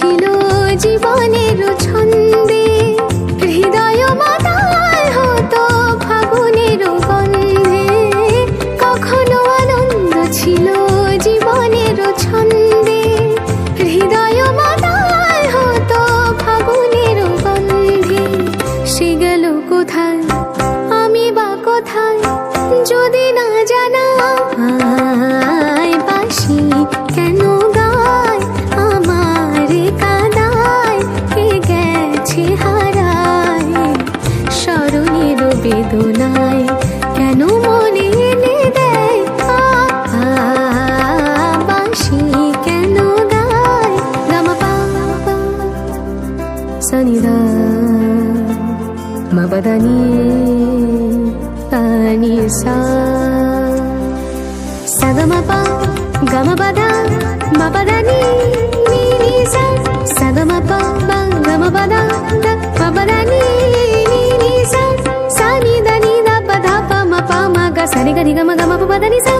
ছিল জীবনের ছন্দে। হৃদয় মাতাল হতো ফাগুনের গন্ধে। কখনো আনন্দ ছিল জীবনের ছন্দে। হৃদয় মাতাল হতো ফাগুনের গন্ধে। বেদনায় কেন মনে এনে দেয়? কেন গায়? গামা পা সানিদা মাবাদানি তানি সা। সাগমা পা నిగ నిగమ గమ పదని సా